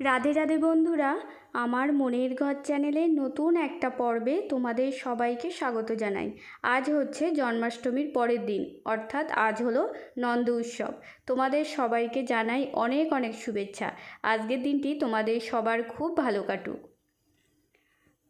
রাধে রাধে বন্ধুরা, আমার মনের ঘর চ্যানেলে নতুন একটা পর্বে তোমাদের সবাইকে স্বাগত জানাই। আজ হচ্ছে জন্মাষ্টমীর পরের দিন, অর্থাৎ আজ হলো নন্দ উৎসব। তোমাদের সবাইকে জানাই অনেক অনেক শুভেচ্ছা। আজকের দিনটি তোমাদের সবার খুব ভালো কাটুক।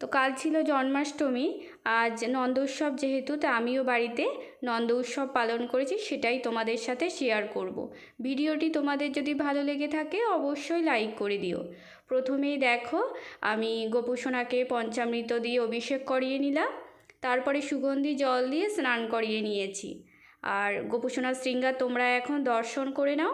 তো কাল ছিল জন্মাষ্টমী, আজ নন্দ উৎসব যেহেতু, তা আমিও বাড়িতে নন্দ উৎসব পালন করেছি, সেটাই তোমাদের সাথে শেয়ার করব। ভিডিওটি তোমাদের যদি ভালো লেগে থাকে, অবশ্যই লাইক করে দিও। প্রথমেই দেখো, আমি গোপুসোনাকে পঞ্চামৃত দিয়ে অভিষেক করিয়ে নিলাম, তারপরে সুগন্ধি জল দিয়ে স্নান করিয়ে নিয়েছি। আর গোপুসোনার শৃঙ্গার তোমরা এখন দর্শন করে নাও।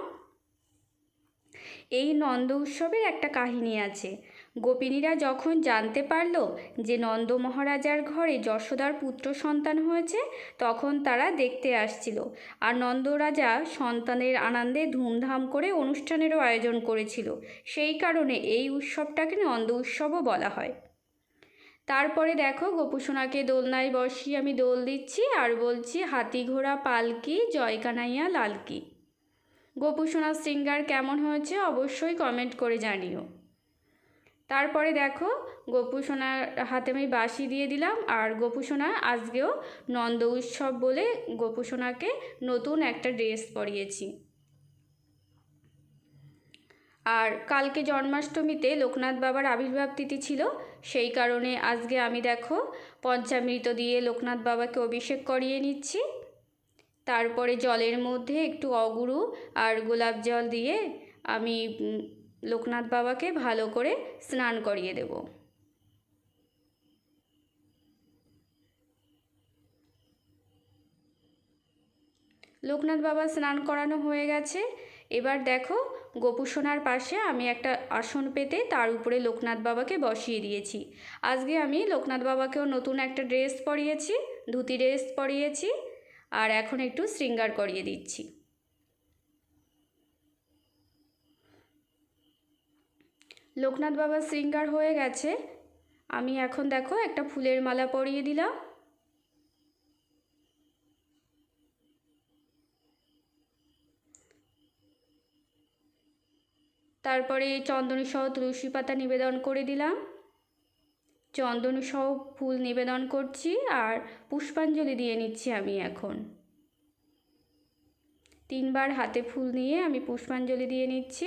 এই নন্দ উৎসবের একটা কাহিনী আছে। গোপিনীরা যখন জানতে পারল যে নন্দ মহারাজার ঘরে যশোদার পুত্র সন্তান হয়েছে, তখন তারা দেখতে আসছিল। আর নন্দ রাজা সন্তানের আনন্দে ধুমধাম করে অনুষ্ঠানেরও আয়োজন করেছিল। সেই কারণে এই উৎসবটাকে নন্দ উৎসবও বলা হয়। তারপরে দেখো গোপুসোনাকে দোলনায় বসিয়ে আমি দোল দিচ্ছি আর বলছি, হাতি ঘোড়া, পালকি জয় কানাইয়া লালকি। গোপুসোনার সিঙ্গার কেমন হয়েছে অবশ্যই কমেন্ট করে জানিও। তারপরে দেখো গোপুসোনার হাতে আমি বাসি দিয়ে দিলাম আর গোপুসোনা আজকেও নন্দ উৎসব বলে গোপুসোনাকে নতুন একটা ড্রেস পরিয়েছি। আর কালকে জন্মাষ্টমীতে লোকনাথ বাবার আবির্ভাব তিথি ছিল, সেই কারণে আজকে আমি দেখো পঞ্চামৃত দিয়ে লোকনাথ বাবাকে অভিষেক করিয়ে নিচ্ছি। তারপরে জলের মধ্যে একটু অগুরু আর গোলাপ জল দিয়ে আমি লোকনাথ বাবাকে ভালো করে স্নান করিয়ে দেব। লোকনাথ বাবা স্নান করানো হয়ে গেছে। এবার দেখো গোপুসোনার পাশে আমি একটা আসন পেতে তার উপরে লোকনাথ বাবাকে বসিয়ে দিয়েছি। আজকে আমি লোকনাথ বাবাকেও নতুন একটা ড্রেস পরিয়েছি, ধুতি ড্রেস পরিয়েছি আর এখন একটু শৃঙ্গার করিয়ে দিচ্ছি। লোকনাথ বাবার শৃঙ্গার হয়ে গেছে। আমি এখন দেখো একটা ফুলের মালা পরিয়ে দিলাম। তারপরে চন্দনী সহ তুলসী পাতা নিবেদন করে দিলাম। চন্দনী সহ ফুল নিবেদন করছি আর পুষ্পাঞ্জলি দিয়ে নিচ্ছি আমি এখন। তিনবার হাতে ফুল নিয়ে আমি পুষ্পাঞ্জলি দিয়ে নিচ্ছি।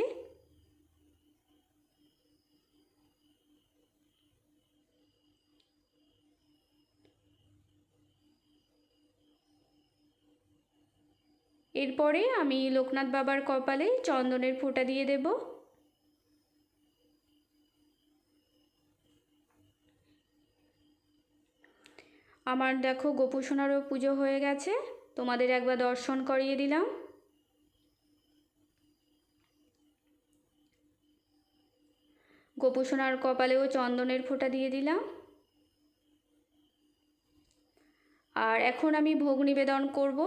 এরপরে আমি লোকনাথ বাবার কপালে চন্দনের ফোঁটা দিয়ে দেব। আমার দেখো গোপুসোনারও পুজো হয়ে গেছে, তোমাদের একবার দর্শন করিয়ে দিলাম। গোপুসোনার কপালেও চন্দনের ফোঁটা দিয়ে দিলাম। আর এখন আমি ভোগ নিবেদন করব।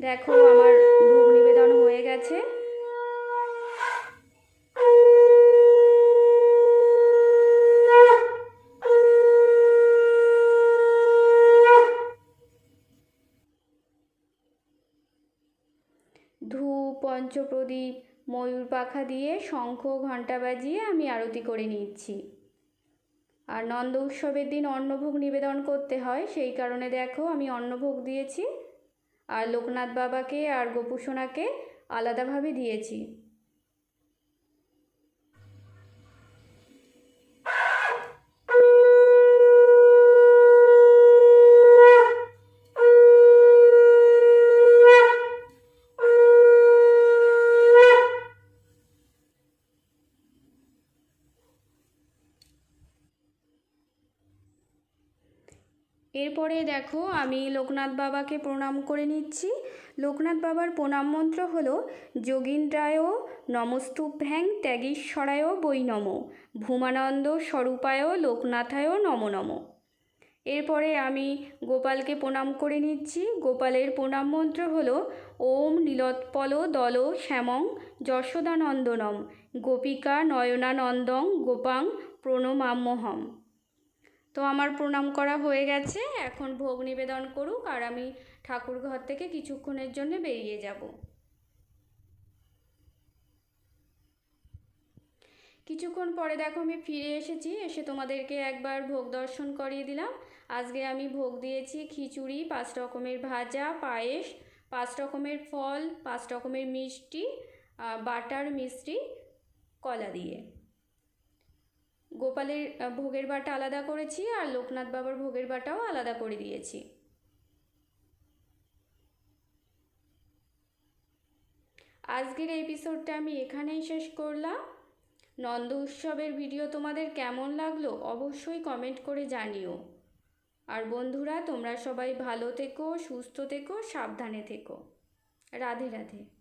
দেখো, আমার ভোগ নিবেদন হয়ে গেছে। ধূপ, পঞ্চপ্রদীপ, ময়ূর পাখা দিয়ে শঙ্খ, ঘণ্টা বাজিয়ে আমি আরতি করে নিচ্ছি। আর নন্দ উৎসবের দিন অন্নভোগ নিবেদন করতে হয়, সেই কারণে দেখো আমি অন্নভোগ দিয়েছি। আর লোকনাথ বাবাকে আর গোপুসোনাকে আলাদাভাবে দিয়েছি। এরপরে দেখো আমি লোকনাথ বাবাকে প্রণাম করে নিচ্ছি। লোকনাথ বাবার প্রণাম মন্ত্র হল, যোগীন্দ্রায় নমস্তুভ্যাং ত্যাগীশ্বরায় বৈ নম, ভূমানন্দ স্বরূপায় লোকনাথায় নম নম। এরপরে আমি গোপালকে প্রণাম করে নিচ্ছি। গোপালের প্রণাম মন্ত্র হল, ওম নীলোৎপল দল শ্যামং যশোদানন্দনম, গোপিকা নয়নানন্দং গোপাং প্রণমাম্যহম তো আমার প্রণাম করা হয়ে গেছে। এখন ভোগ নিবেদন করুক আর আমি ঠাকুর ঘর থেকে কিছুক্ষণের জন্য বেরিয়ে যাব। কিছুক্ষণ পরে দেখো আমি ফিরে এসেছি, এসে তোমাদেরকে একবার ভোগ দর্শন করিয়ে দিলাম। আজকে আমি ভোগ দিয়েছি খিচুড়ি, পাঁচ রকমের ভাজা, পায়েস, পাঁচ রকমের ফল, পাঁচ রকমের মিষ্টি বাটার মিষ্টি, কলা দিয়ে। গোপালের ভোগের বাটা আলাদা করেছি আর লোকনাথ বাবার ভোগের বাটাও আলাদা করে দিয়েছি। আজকের এপিসোডটা আমি এখানেই শেষ করলাম। নন্দ উৎসবের ভিডিও তোমাদের কেমন লাগল অবশ্যই কমেন্ট করে জানিও। আর বন্ধুরা, তোমরা সবাই ভালো থেকো, সুস্থ থেকো, সাবধানে থেকো। রাধে রাধে।